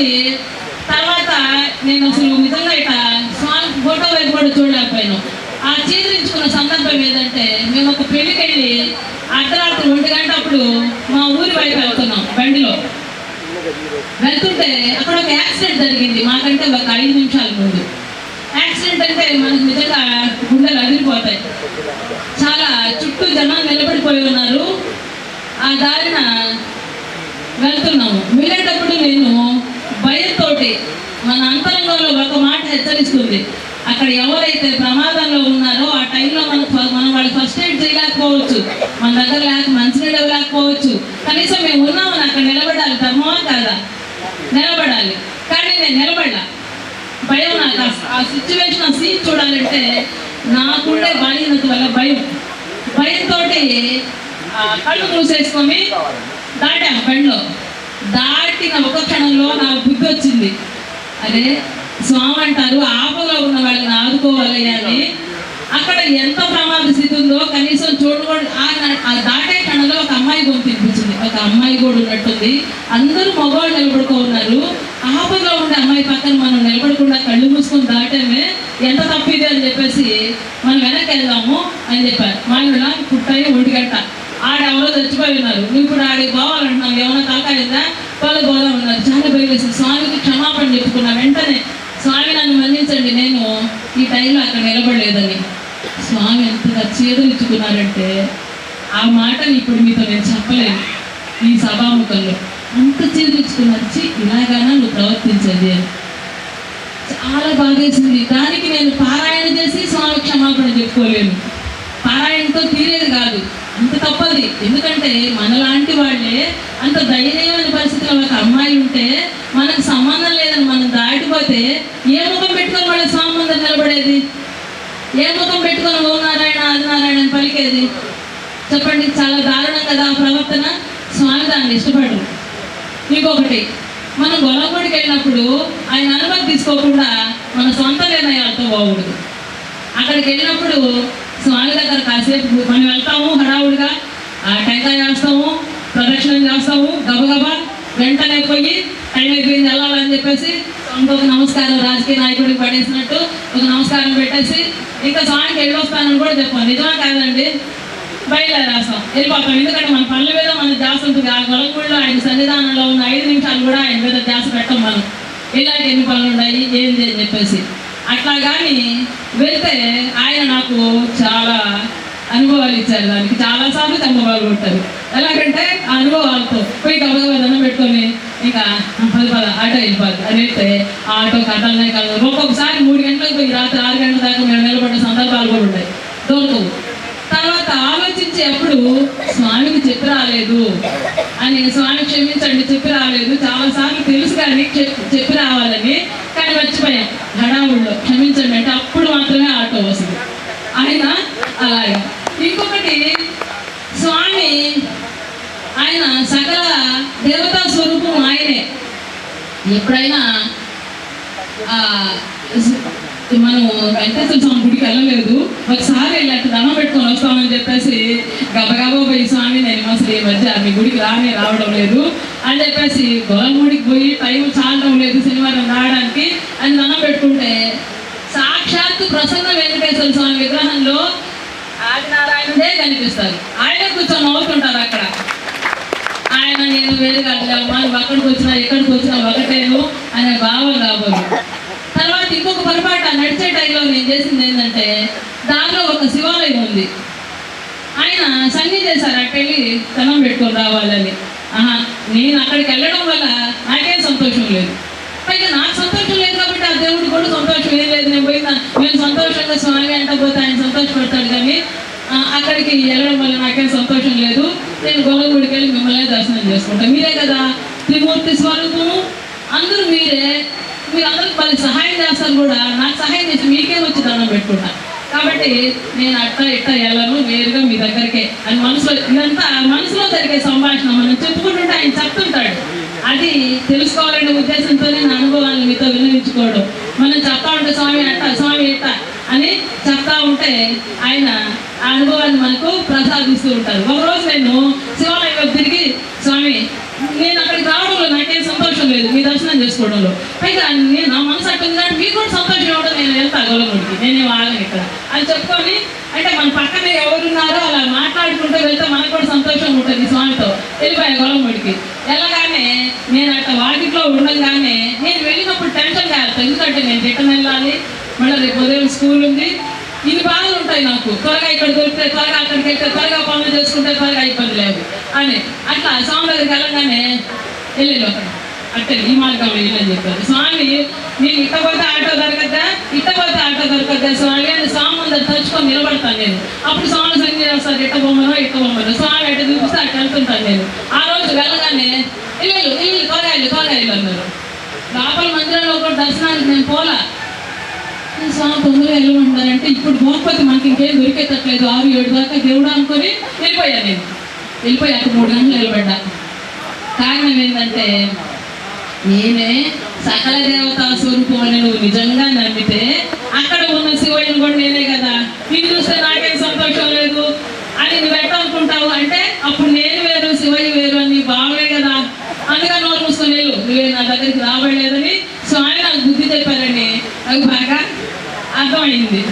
చూసి తర్వాత నేను అసలు నిజంగా ఇట స్వామి ఫోటో వైపు కూడా చూడలేకపోయాను. ఆ చీదరించుకున్న సందర్భం ఏదంటే మేము ఒక పెళ్ళికి వెళ్ళి అర్ధరాత్రి ఒంటి గంట అప్పుడు మా ఊరి వైపు వెళ్తున్నాం బండిలో. వెళ్తుంటే అక్కడ ఒక యాక్సిడెంట్ జరిగింది మాకంటే ఒక ఐదు నిమిషాల ముందు. యాక్సిడెంట్ అంటే మనకు నిజంగా గుండెలు అదిరిపోతాయి. చాలా చుట్టూ జనాలు నిలబడిపోయి ఉన్నారు. ఆ దారిన వెళ్తున్నాము. వెళ్ళేటప్పుడు నేను మన అంతరంగంలో ఒక మాట హెచ్చరిస్తుంది. అక్కడ ఎవరైతే ప్రమాదంలో ఉన్నారో ఆ టైంలో మనం మనం వాళ్ళు ఫస్ట్ ఎయిడ్ చేయలేకపోవచ్చు. మన దగ్గర లేక మంచినీళ్ళు ఇవ్వలేకపోవచ్చు కనీసం మేము ఉన్నామని అక్కడ నిలబడాలి. ధర్మమా కాదా? నిలబడాలి. కానీ నేను నిలబడ్డా భయం నాకు. ఆ- ఆ సిచ్యువేషన్ ఆ సీన్ చూడాలంటే నాకుండే బలహీనత వల్ల భయం. భయంతో కళ్ళు మూసేసుకొని దాటాం బండిలో. దాటిన ఒక క్షణంలో నా బుద్ధి వచ్చింది అదే స్వామి అంటారు ఆపలో ఉన్న వాళ్ళని ఆదుకోవాలయ్యా అని. అక్కడ ఎంత ప్రమాద స్థితి ఉందో కనీసం చూడకూడదు ఆ- ఆ దాటే కణలో ఒక అమ్మాయి గొంతు వినిపించింది. ఒక అమ్మాయి కూడా ఉన్నట్టుంది. అందరూ మగవాళ్ళు నిలబడుకో ఉన్నారు. ఆపదలో ఉండే అమ్మాయి పక్కన మనం నిలబడకుండా కళ్ళు మూసుకొని దాటామే ఎంత తప్పిది అని చెప్పేసి మనం వెనక్కి వెళ్దాము అని చెప్పారు. మా ఇంట్లో పుట్టాయి ఒంటి ఆడ ఎవరో చచ్చిపోయి ఉన్నారు. ఇప్పుడు ఆడికి పోవాలంటున్నావు. ఏమైనా తలకాయిందా వాళ్ళు గోదా ఉన్నారు. చాలా భయమేసింది స్వామికి క్షమాపణ చెప్పుకున్నా వెంటనే స్వామి నన్ను మన్నించండి. నేను ఈ టైంలో అక్కడ నిలబడలేదని. స్వామి ఎంతగా చేదరించుకున్నారంటే ఆ మాటని ఇప్పుడు మీతో నేను చెప్పలేను. ఈ సభాముఖంలో అంత చేదరించుకున్నచ్చి ఇలాగైనా నువ్వు ప్రవర్తించేది అని. చాలా బాగేసింది దానికి నేను పారాయణ చేసి స్వామి క్షమాపణ చెప్పుకోలేను. పారాయణతో తీరేది కాదు. అంత తప్పది. ఎందుకంటే మనలాంటి వాళ్ళే అంత దయనీయమైన పరిస్థితిలో ఒక అమ్మాయి ఉంటే మనకు సంబంధం లేదని మనం దాటిపోతే ఏ ముఖం పెట్టుకొని వాళ్ళ స్వామి నిలబడేది? ఏ ముఖం పెట్టుకొని ఓ నారాయణ ఆది నారాయణ అని పలికేది? చెప్పండి చాలా దారుణం కదా ఆ ప్రవర్తన? స్వామి దాన్ని ఇష్టపడరు. ఇంకొకటి మనం గొడవపడికి వెళ్ళినప్పుడు ఆయన అనుమతి తీసుకోకుండా మన సొంత నిర్ణయాలతో బాగుండదు అక్కడికి వెళ్ళినప్పుడు స్వామి దగ్గర కాసేపు మనం వెళ్తాము హడావుడిగా ఆ టెంకాయ చేస్తాము ప్రదక్షిణం చేస్తాము గబగబా వెంటనే పోయి టైం అయిపోయింది వెళ్ళాలని చెప్పేసి ఇంకొక నమస్కారం రాజకీయ నాయకుడికి పడేసినట్టు ఒక నమస్కారం పెట్టేసి ఇంకా స్వామికి వెళ్ళొస్తానని కూడా చెప్పాను నిజమా కాదండి? బయలుదేరేస్తాం. వెళ్ళిపోతాం ఎందుకంటే మన పనుల మీద మన ధ్యాస ఉంటుంది. ఆ గొలగూడిలో ఆయన సన్నిధానంలో ఉన్న ఐదు నిమిషాలు కూడా ఆయన మీద ధ్యాస పెట్టం మనం. ఇలాంటి ఎన్ని పనులు ఉన్నాయి? ఏంది అని చెప్పేసి. అట్లా కానీ వెళ్తే ఆయన నాకు చాలా అనుభవాలు ఇచ్చారు. దానికి చాలా సార్లు అనుభవాలు కొట్టారు ఎలాగంటే ఆ అనుభవాలతో పోయి గబగబా దండం పెట్టుకొని ఇంకా పది పద ఆటో వెళ్ళిపోదు అని వెళ్తే ఆ ఆటో కట్టాలనే కాదు. ఒక్కొక్కసారి మూడు గంటలకు పోయి రాత్రి ఆరు గంటల దాకా మేము నిలబడిన సందర్భాలు కూడా ఉంటాయి. దొరకవు. తర్వాత ఆలోచించి ఎప్పుడు స్వామికి చెప్పి రాలేదు అని స్వామి క్షమించండి చెప్పి రాలేదు. చాలాసార్లు తెలుసు కానీ చెప్పి రావాలని మర్చిపోయా హడావుల్లో క్షమించండి అంటే అప్పుడు మాత్రమే ఆటో వస్తుంది. ఆయన? అలాగే. ఇంకొకటి స్వామి ఆయన సకల దేవతా స్వరూపం ఆయనే. ఎప్పుడైనా మనం వెంకటేశ్వర స్వామి గుడికి వెళ్ళలేదు. ఒకసారి వెళ్ళట్టు దండం పెట్టుకొని వస్తామని చెప్పేసి గబగబో పోయి స్వామి నేను అసలు ఈ మధ్య మీ గుడికి రానే రావడం లేదు. అని చెప్పేసి గోల్మూడికి పోయి టైం చాలడం లేదు శనివారం రావడానికి అని దండం పెట్టుకుంటే సాక్షాత్తు ప్రసన్న వెంకటేశ్వర స్వామి విగ్రహంలో ఆదినారాయణుడే కనిపిస్తారు. ఆయన కూర్చొని నవ్వుతుంటారు అక్కడ. ఆయన నేను వేరుగా లేవమ్మా నువ్వు అక్కడికి వచ్చినా ఎక్కడికి వచ్చినా ఒకటేను అనే భావం రాబోదు తర్వాత ఇంకొక పొరపాటు నడిచే టైంలో నేను చేసింది ఏంటంటే దానిలో ఒక శివాలయం ఉంది. ఆయన సంగీ చేశారు అక్కడికి ధనం పెట్టుకొని రావాలని. నేను అక్కడికి వెళ్ళడం వల్ల నాకేం సంతోషం లేదు. పైగా నాకు సంతోషం లేదు కాబట్టి ఆ దేవుడు కూడా సంతోషం ఏం లేదు. నేను పోయినా మేము సంతోషంగా స్వామి అంట పోతే ఆయన సంతోషపడతాడు కానీ అక్కడికి వెళ్ళడం వల్ల నాకేం సంతోషం లేదు. నేను గొల్లగుడికి వెళ్ళి మిమ్మల్ని దర్శనం చేసుకుంటాను మీరే కదా త్రిమూర్తి స్వరూపము. అందరూ మీరే. మీరు అందరికి మళ్ళీ సహాయం చేస్తారు కూడా. నాకు సహాయం చేసి మీకే వచ్చి దండం పెట్టుకుంటా? కాబట్టి నేను అట్ట ఇట్లా వెళ్ళను నేరుగా మీ దగ్గరికే. అని మనసులో ఇదంతా మనసులో జరిగే సంభాషణ. మనం చెప్పుకుంటుంటే ఆయన చెప్తుంటాడు. అది తెలుసుకోవాలనే ఉద్దేశంతోనే నా అనుభవాన్ని మీతో విన్నవించుకోవడం. మనం చెప్తా ఉంటే స్వామి అట్ట స్వామి ఇట్ట అని చెప్తా ఉంటే ఆయన ఆ అనుభవాన్ని మనకు ప్రసాదిస్తూ ఉంటారు. ఒక రోజు నేను శివాలయంలో తిరిగి స్వామి నేను అక్కడికి రావడంలో నాకేం సంతోషం లేదు. మీ దర్శనం చేసుకోవడంలో. పైగా నేను నా మనసు అట్టుంది కాబట్టి మీకు కూడా సంతోషం ఇవ్వడం నేను వెళ్తా గొల్లగుడికి నేనే ఆగను ఇక్కడ. అని చెప్పుకొని అంటే మన పక్కన ఎవరున్నారో అలా మాట్లాడుకుంటూ వెళ్తే మనకు కూడా సంతోషం ఉంటుంది స్వామితో. వెళ్ళిపోయా గొల్లముడికి వెళ్ళగానే నేను అట్లా వాకిట్లో ఉండగానే నేను వెళ్ళినప్పుడు టెన్షన్ కాదు. ఎందుకంటే నేను రిటర్న్ వెళ్ళాలి. మళ్ళీ రేపు ఉదయం స్కూల్ ఉంది. ఇన్ని బాధలు ఉంటాయి నాకు. త్వరగా ఇక్కడ దొరికితే త్వరగా అక్కడికి వెళ్తే త్వరగా పనులు చేసుకుంటే త్వరగా ఇబ్బంది లేదు. అని అట్లా స్వామి దగ్గరికి వెళ్ళగానే వెళ్ళేది అక్కడ అక్కడ ఈ మార్గంలో వెళ్ళని చెప్పారు. స్వామి నేను ఇట్టపోతే ఆటో దొరకద్దా? ఇట్టపోతే ఆటో దొరకద్దా స్వామి అని స్వామి ముందర తలుచుకొని నిలబడతాను నేను. అప్పుడు స్వామి సంగతి చేస్తారు ఇట్ట బొమ్మనో ఇట్ట బొమ్మనో స్వామి ఎట్ట చూపిస్తే అట్ట వెళ్తుంటాను నేను. ఆ రోజు వెళ్ళగానే ఇల్లు ఇల్లు కూరగాయలు కూరగాయలు అన్నారు. లోపల మందిరంలో కూడా దర్శనానికి నేను పోలా. తొందరగా వెళ్ళమంటారంటే ఇప్పుడు భూపతి మనకి ఇంకేం దొరికేటట్లేదు ఆరు ఏడు దాకా దేవుడు అనుకొని వెళ్ళిపోయాను నేను. వెళ్ళిపోయాక మూడు గంటలు నిలబడ్డా. కారణం ఏంటంటే నేనే సకల దేవతా స్వరూపం నువ్వు నిజంగా నమ్మితే అక్కడ ఉన్న శివయ్యను కూడా నేనే కదా. నిన్ను చూస్తే నాకేం సంతోషం లేదు అని నువ్వు ఎట్లా అనుకుంటావు? అంటే అప్పుడు నేను వేరు శివయ్య వేరు అని నీ భావమే కదా అందుకని నోరు మూసుకొని వెళ్ళు నువ్వే నా దగ్గరికి రావడలేదని స్వామి నాకు బుద్ధి చెప్పారని నాకు బాగా అర్థమైంది.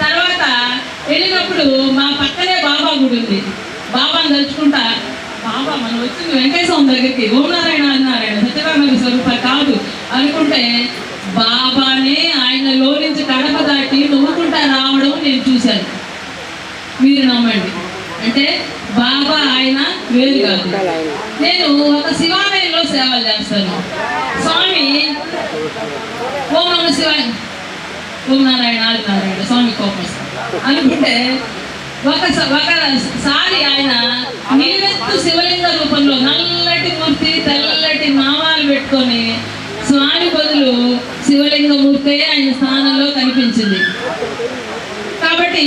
తర్వాత వెళ్ళినప్పుడు మా పక్కనే బాబా గుడి ఉంది. బాబాను తలుచుకుంటా బాబా మనం వచ్చింది వెంకటేశ్వరం దగ్గరికి. ఓం నారాయణ నారాయణ సత్యనారాయణ స్వరూప కాదు. అనుకుంటే బాబానే ఆయనలో నుంచి కడప దాటి నవ్వుకుంటా రావడం నేను చూశాను. మీరు నమ్మండి. అంటే బాబా ఆయన వేరు కాదు. నేను ఒక శివాలయంలో సేవలు చేస్తాను. స్వామి ఓం నమ శివాయ ఓం నారాయణ స్వామి కోపం అనుకుంటే ఒక ఒకసారి ఆయన నిలువెత్తు శివలింగ రూపంలో నల్లటి మూర్తి తెల్లటి నామాలు పెట్టుకొని స్వామి బదులు శివలింగ మూర్తే ఆయన స్థానంలో కనిపించింది. కాబట్టి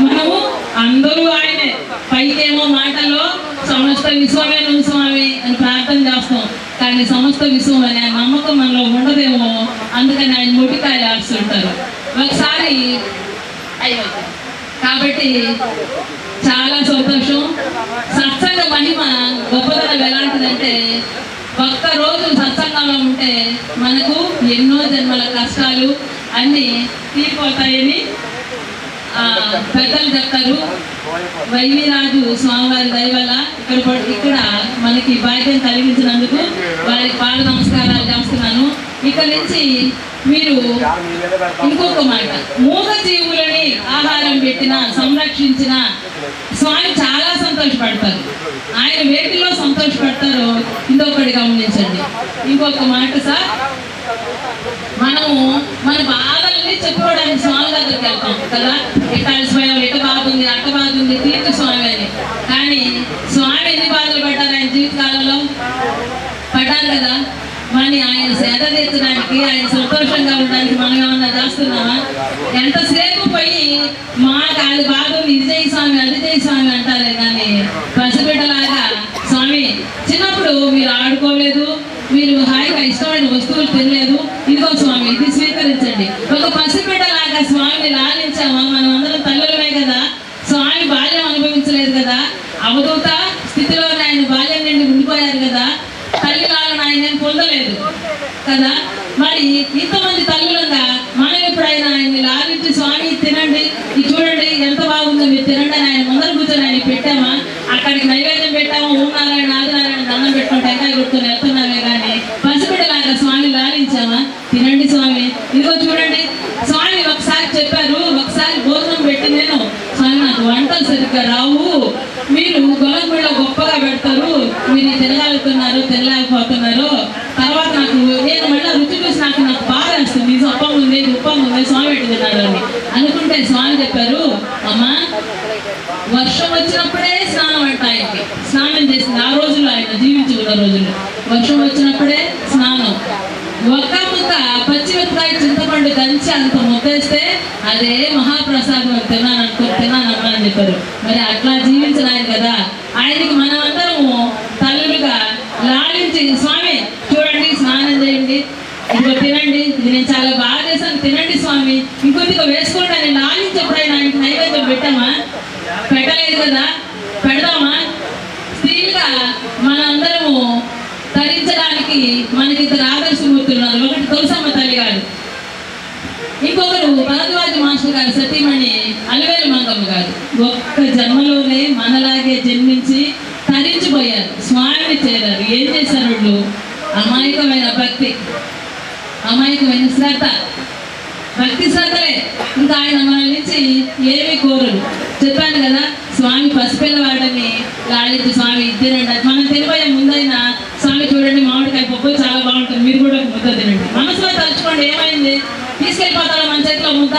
మనము అందరూ ఆయనే. పైకేమో మాటలో సమస్త విశ్వమే స్వామి అని ప్రార్థన చేస్తాం. కానీ సమస్త విశ్వం అనే నమ్మకం మనలో ఉండదేమో అందుకని ఆయన మొటికాయలు ఆడుతుంటారు ఒకసారి అయ్యో కాబట్టి చాలా సంతోషం. సత్సంగ మహిమ గొప్పతనం ఎలాంటిదంటే ఒక్క రోజు సత్సంగంలో ఉంటే మనకు ఎన్నో జన్మల కష్టాలు అన్నీ తీరిపోతాయని పెద్దలు చెప్తారు. వైవిరాజు స్వామివారి దయ వల్ల ఇక్కడ ఇక్కడ మనకి భాగ్యం కలిగించినందుకు వారికి పాద నమస్కారాలు చేస్తున్నాను ఇక్కడ నుంచి మీరు ఇంకొక మాట. మూగ జీవులని ఆహారం పెట్టిన సంరక్షించిన స్వామి చాలా సంతోషపడతారు. ఆయన వేటిలో సంతోషపడతారో ఇంకొకటి గమనించండి. ఇంకొక మాట సార్. మనము మన బాధల్ని చెప్పుకోవడానికి స్వామి దగ్గరికి వెళ్తాం కదా? ఇట్ట స్వయం ఇట్ట బాగుంది అట్ట బాగుంది తీర్చు స్వామి అని. కానీ స్వామి ఎన్ని బాధలు పడ్డారు ఆయన జీవితకాలంలో? పడ్డారు కదా? మరి ఆయన సేద తీర్చడానికి ఆయన సంతోషంగా ఉండడానికి మనం ఏమన్నా చేస్తున్నామా? ఎంతసేపు పోయి మాకు అది బాగుంది ఇది చేయి స్వామి అది చేయి స్వామి అంటారే కానీ పసిబిడ్డలాగా స్వామి చిన్నప్పుడు మీరు ఆడుకోలేదు మీరు హాయిగా ఇష్టమైన వస్తువులు తినలేదు ఇదిగో స్వామి ఇది స్వీకరించండి ఒక పసిబిడ్డలాగా స్వామిని లాలించామా మనం అందరం తల్లులమే కదా స్వామి బాల్యం అనుభవించలేదు కదా అవధూత స్థితిలోనే ఆయన బాల్యం నుండి ఉండిపోయారు కదా తల్లి లాలన ఆయన ఏం పొందలేదు కదా మరి ఇంతమంది తల్లులుగా మనం ఎప్పుడైనా ఆయన్ని లాలించి స్వామి తినండి ఇది చూడండి ఎంత బాగుందో మీరు తినండి అని ఆయన ముందర కూర్చొని ఆయన పెట్టామా అక్కడికి నైవేద్యం పెట్టామా ఓం నారాయణ ఆదినారాయణ దండం పెట్టుకుని టెంకాయ కొట్టుకుని వెళ్తున్నామే కానీ పసిబిడ్డలాగా స్వామి లాలించామా తినండి స్వామి ఇదిగో చూడండి స్వామి ఒకసారి చెప్పారు ఒకసారి భోజనం పెట్టి నేను స్వామి నాకు వంటలు సరిగ్గా రావు మీరు గొలంగుళ్ళ గొప్పగా పెడతారు మీరు ఇది తినగలుగుతున్నారు తినలేకపోతున్నారు తర్వాత నాకు నేను మళ్ళీ రుచి చూసి నాకు నాకు బాధ వేస్తుంది ఇది ఉప్పం ఉంది ఇది ఉప్పం ఉంది స్వామి పెట్టి తిన్నాడు అని అనుకుంటే స్వామి చెప్పారు అమ్మా వర్షం వచ్చినప్పుడే స్నానం అంట ఆయనకి స్నానం చేసింది ఆ రోజుల్లో ఆయన జీవించి ఉన్న రోజుల్లో వర్షం స్నానం. ఒక్క ముక్క పచ్చిమిరపకాయ చింతపండు దంచి అంత ముద్దేస్తే అదే మహాప్రసాదం. తిన్నాను అనుకో తిన్నానమ్మా అని చెప్పారు. మరి అట్లా జీవించిన ఆయన కదా. ఆయనకి మనమందరము తల్లులుగా లాలించి స్వామి చూడండి స్నానం చేయండి. ఇంకో తినండి. ఇది నేను చాలా బాగా చేశాను. తినండి స్వామి. ఇంకొద్దిగా వేసుకోండి అని లాలించి ఎప్పుడైనా ఆయనకి నైవేద్యం పెట్టామా? పెట్టలేదు కదా. పెడదామా? స్త్రీలుగా మనందరము తరించడానికి మనకి ఇద్దరు ఆదర్శమూర్తులు ఉన్నారు. ఒకటి తులసమ్మ తల్లి గారు. ఇంకొకరు భరద్వాజ మాస్టర్ గారు సతీమణి అలివేలు మంగమ్మ గారు. ఒక్క జన్మలోనే మనలాగే జన్మించి తరించిపోయారు. స్వామిని చేరారు. ఏం చేశారు వాళ్ళు? అమాయకమైన భక్తి. అమాయకమైన శ్రద్ధ. భక్తి శ్రద్ధలే. ఇంకా ఆయన మన నుంచి ఏమీ కోరరు. చెప్పాను కదా స్వామి పసిపిల్లవాడని లాలించి స్వామి తినండి మనం తెలిపోయే ముందైనా స్వామి చూడండి మామిడికాయ పప్పు చాలా బాగుంటుంది. మీరు కూడా ముద్ద తినండి. మనసులో తలుచుకోండి ఏమైంది? తీసుకెళ్ళిపోతారా? మన చేతిలో ముద్ద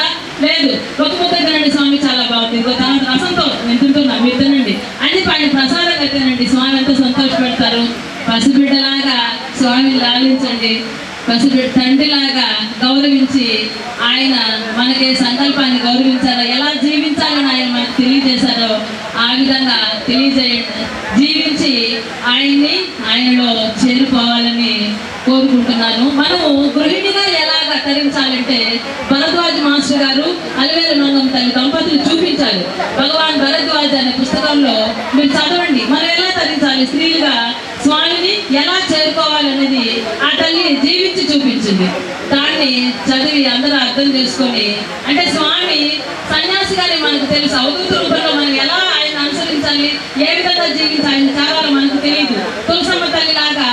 లేదు. ఒక ముద్ద తినండి స్వామి చాలా బాగుంది. ఇంకో తర్వాత రసంతో నేను తింటున్నా మీరు తినండి. అని పైన ప్రసాదంగా తినండి. స్వామి ఎంతో సంతోషపెడతారు పసిబిడ్డలాగా స్వామిని లాలించండి. పసిబిడ్డ తండ్రిలాగా గౌరవించి ఆయన మనకి సంకల్పాన్ని గౌరవించారో ఎలా జీవించాలని ఆయన మనకు తెలియజేశారో ఆ విధంగా తెలియజేయండి. వచ్చి ఆయన్ని ఆయనలో చేరుకోవాలని కోరుకుంటున్నాను. మనము గృహిణిగా ఎలాగ తరించాలంటే భరద్వాజ్ మాస్టర్ గారు అలివేలు మంగం తల్లి దంపతులు చూపించాలి భగవాన్ భరద్వాజ్ అనే పుస్తకంలో మీరు చదవండి. మనం ఎలా తరించాలి? స్త్రీలుగా స్వామిని ఎలా చేరుకోవాలనేది ఆ తల్లి జీవించి చూపించింది. దాన్ని చదివి అందరూ అర్థం చేసుకొని అంటే స్వామి సన్యాసి గారి మనకు తెలుసు. అవధూత రూపంలో మనం ఎలా తల్లి ఏ విధంగా జీవించాలని చాలా మనకు తెలియదు తులసమ్మ తల్లి లాగా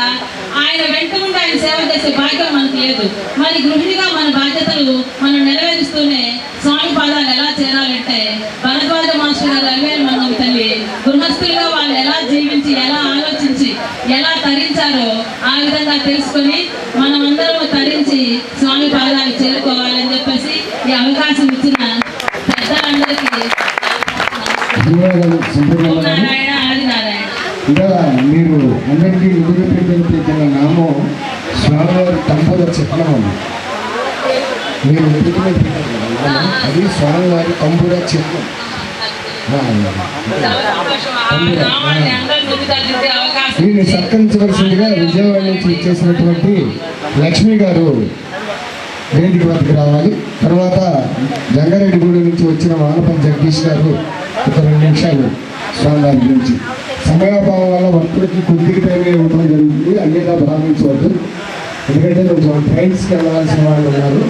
ఆయన వెంట ఉండి ఆయన సేవ చేసే భాగ్యం మనకు లేదు. మరి గృహిణిగా మన బాధ్యతలు మనం నెరవేరుస్తూనే స్వామి పాదాలు ఎలా చేరాలంటే భరద్వాజ మాస్టర్ గారు అల్వేలు మంగం తల్లి గృహస్థులుగా వాళ్ళు ఎలా జీవించి ఎలా ఆలోచించి ఎలా తరించారో ఆ విధంగా తెలుసుకొని మనమందరం తరించి స్వామి పాదాలు చేరుకోవాలని చెప్పేసి ఈ అవకాశం ఇచ్చిన పెద్దలందరికీ ధన్యవాదాలు ఓం సంపూర్ణ నారాయణ ఆది నారాయణ. ఇంకా మీరు అందరికీ ముందుగా పెట్టిన నామం స్వామివారి తంబుల చిహ్నం మీరు పెట్టారు నామం, అది స్వామివారి చిహ్నం తగ్గించే అవకాశం దీన్ని సత్కరించవలసిందిగా విజయవాడ నుంచి ఇచ్చేసినటువంటి లక్ష్మి గారు వేదిక వద్దకు రావాలి. తర్వాత జంగారెడ్డిగూడెం నుంచి వచ్చిన వానపల్లి జగదీష్ గారు ఒక రెండు నిమిషాలు స్వామివారి గురించి. సమయాభావం వల్ల భక్తులకి కొద్దిగా టైం ఇవ్వడం జరుగుతుంది. అన్నిగా భావించవద్దు. ఎందుకంటే కొంచెం ట్రైన్స్కి వెళ్ళాల్సిన వాళ్ళు ఉన్నారు.